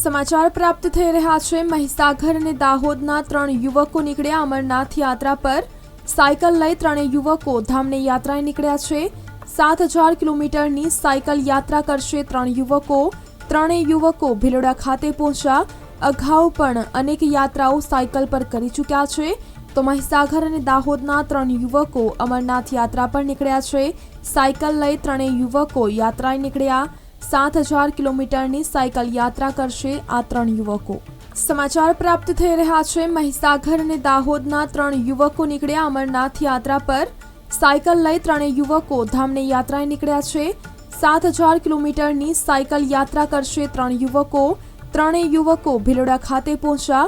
સમાચાર પ્રાપ્ત થઈ રહ્યા છે. મહીસાગર અને દાહોદના ત્રણ યુવકો નીકળ્યા અમરનાથ યાત્રા પર. સાયકલ લઈ ત્રણેય યુવકો ધામની યાત્રાએ નીકળ્યા છે. સાત હજાર કિલોમીટરની સાયકલ યાત્રા કરશે ત્રણ યુવકો. ત્રણેય યુવકો ભિલોડા ખાતે પહોંચ્યા. અગાઉ પણ અનેક યાત્રાઓ સાયકલ પર કરી ચૂક્યા છે. તો મહીસાગર અને દાહોદના ત્રણ યુવકો અમરનાથ યાત્રા પર નીકળ્યા છે. સાયકલ લઈ ત્રણેય યુવકો યાત્રાએ નીકળ્યા. સાત હજાર કિલોમીટરની સાયકલ યાત્રા કરશે આ ત્રણ યુવકો. સમાચાર પ્રાપ્ત થઈ રહ્યા છે, મહીસાગર અને દાહોદના ત્રણ યુવકો નીકળ્યા અમરનાથ યાત્રા પર. સાયકલ લઈ ત્રણેય યુવકો ધામની યાત્રાએ નીકળ્યા છે. સાત હજાર કિલોમીટરની સાયકલ યાત્રા કરશે ત્રણ યુવકો. ત્રણેય યુવકો ભિલોડા ખાતે પહોંચ્યા.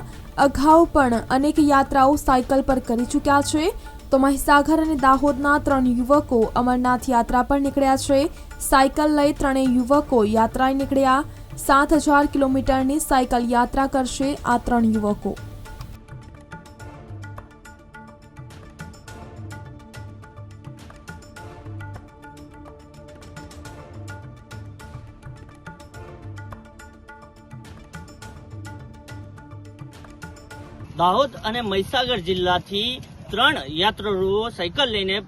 અગાઉ પણ અનેક યાત્રાઓ સાયકલ પર કરી ચૂક્યા છે. તો મહીસાગર અને દાહોદના ત્રણ યુવકો અમરનાથ યાત્રા પર નીકળ્યા છે. સાયકલ લઈ ત્રણેય યુવકો યાત્રાએ નીકળ્યા. સાત હજાર કિલોમીટરની સાયકલ યાત્રા કરશે આ ત્રણ યુવકો. દાહોદ અને મહીસાગર જિલ્લાથી ત્રણ યાત્રાળુઓ સાયકલ લઈને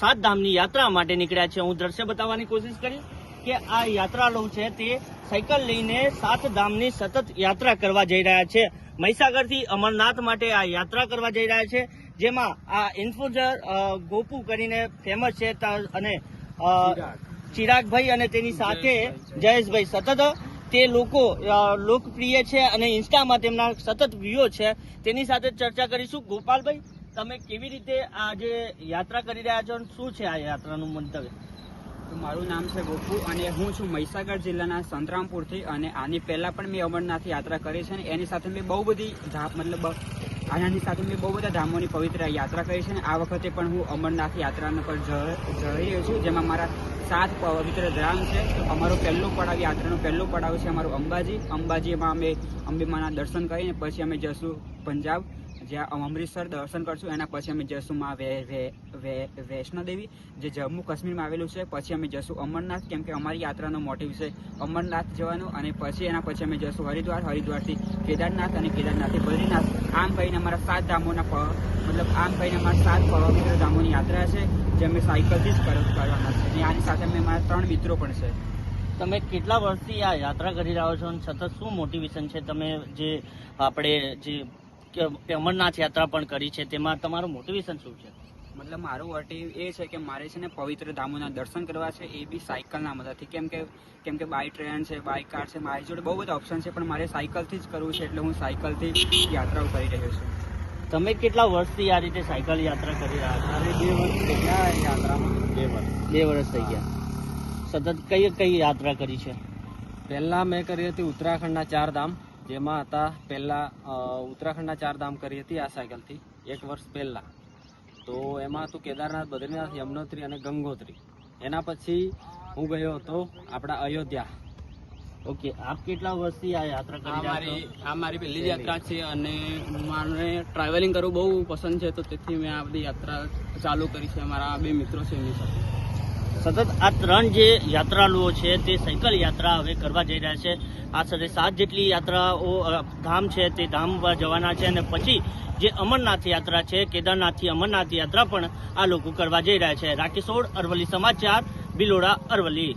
સાત ધામની યાત્રા માટે નીકળ્યા છે. હું દ્રશ્ય બતાવવાની કોશિશ કરીશ કે આ યાત્રાળુ છે તે સાયકલ લઈને સાત ધામની સતત યાત્રા કરવા જઈ રહ્યા છે. મહીસાગરથી અમરનાથ માટે આ યાત્રા કરવા જઈ રહ્યા છે, જેમાં આ ઇન્ફ્લુઝર ગોપુ કરીને ફેમસ છે અને ચિરાગભાઈ અને તેની સાથે જયેશભાઈ. સતત તે લોકો લોકપ્રિય છે અને ઇન્સ્ટામાં તેમના સતત વ્યૂઓ છે. તેની સાથે ચર્ચા કરીશું. ગોપાલભાઈ? તમે કેવી રીતે આ જે યાત્રા કરી રહ્યા છો શું છે આ યાત્રાનું મંતવ્ય? મારું નામ છે ગોપુ અને હું છું મહીસાગર જિલ્લાના સંતરામપુરથી અને આની પહેલાં પણ મેં અમરનાથ યાત્રા કરી છે અને એની સાથે મેં બહુ બધી મતલબ, આનાની સાથે મેં બહુ બધા ધામોની પવિત્ર યાત્રા કરી છે અને આ વખતે પણ હું અમરનાથ યાત્રા પર જઈ રહ્યો છું, જેમાં મારા સાત પવિત્ર ધામ છે. અમારો પહેલો પડાવ, યાત્રાનો પહેલો પડાવ છે અમારું અંબાજી. અંબાજીમાં અમે અંબેમાના દર્શન કરીને પછી અમે જશું પંજાબ. જ્યાં અમૃતસર દર્શન કરશું, એના પછી અમે જશું માં વૈષ્ણોદેવી, જે જમ્મુ કાશ્મીરમાં આવેલું છે. પછી અમે જશું અમરનાથ, કેમ કે અમારી યાત્રાનો મોટિવ છે અમરનાથ જવાનું અને પછી એના પછી અમે જશું હરિદ્વાર. હરિદ્વારથી કેદારનાથ અને કેદારનાથથી બદ્રીનાથ. આમ કરીને અમારા સાત ધામોના મતલબ આમ કરીને અમારા સાત પવિત્ર ધામોની યાત્રા છે, જે અમે સાયકલથી જ કરવાના છે. અને આની સાથે અમે મારા ત્રણ મિત્રો પણ છે. તમે કેટલા વર્ષથી આ યાત્રા કરી રહ્યા છો અને સતત શું મોટિવેશન છે? તમે જે આપણે જે અમરનાથ યાત્રા પણ કરી છે તેમાં તમારું મોટિવેશન શું છે? મતલબ મારું મોટિવ એ છે કે મારે છે ને પવિત્ર ધામોના દર્શન કરવા છે એ બી સાયકલના મદદથી. કેમ કે કેમ કે બાય ટ્રેન છે બાય કાર છે મારી જોડે બહુ બધા ઓપ્શન છે પણ મારે સાયકલથી જ કરવું છે એટલે હું સાયકલથી યાત્રાઓ કરી રહ્યો છું. તમે કેટલા વર્ષથી આ રીતે સાયકલ યાત્રા કરી રહ્યા છો? બે વર્ષ થઈ ગયા યાત્રામાં. બે વર્ષ. બે વર્ષ થઈ ગયા. સતત કઈ કઈ યાત્રા કરી છે? પહેલા મેં કરી હતી ઉત્તરાખંડના ચાર ધામ. જેમાં હતા પહેલાં ઉત્તરાખંડના ચાર ધામ કરી હતી આ સાયકલથી એક વર્ષ પહેલાં. તો એમાં હતું કેદારનાથ બદ્રીનાથ યમનોત્રી અને ગંગોત્રી. એના પછી હું ગયો હતો આપણા અયોધ્યા. ઓકે આપ કેટલા વર્ષથી આ યાત્રા કરી મારી આ મારી પહેલી યાત્રા છે અને મને ટ્રાવેલિંગ કરવું બહુ પસંદ છે તો તેથી મેં આ બધી યાત્રા ચાલુ કરી છે મારા બે મિત્રો છે એમની સાથે. સતત આ ત્રણ જે યાત્રાળુઓ છે તે સાયકલ યાત્રા હવે કરવા જઈ રહ્યા છે. આ સાથે સાત જેટલી યાત્રાઓ ધામ છે તે ધામ જવાના છે અને પછી જે અમરનાથ યાત્રા છે, કેદારનાથથી અમરનાથ યાત્રા પણ આ લોકો કરવા જઈ રહ્યા છે. રાકેશોડ અરવલ્લી સમાચાર, બિલોડા, અરવલ્લી.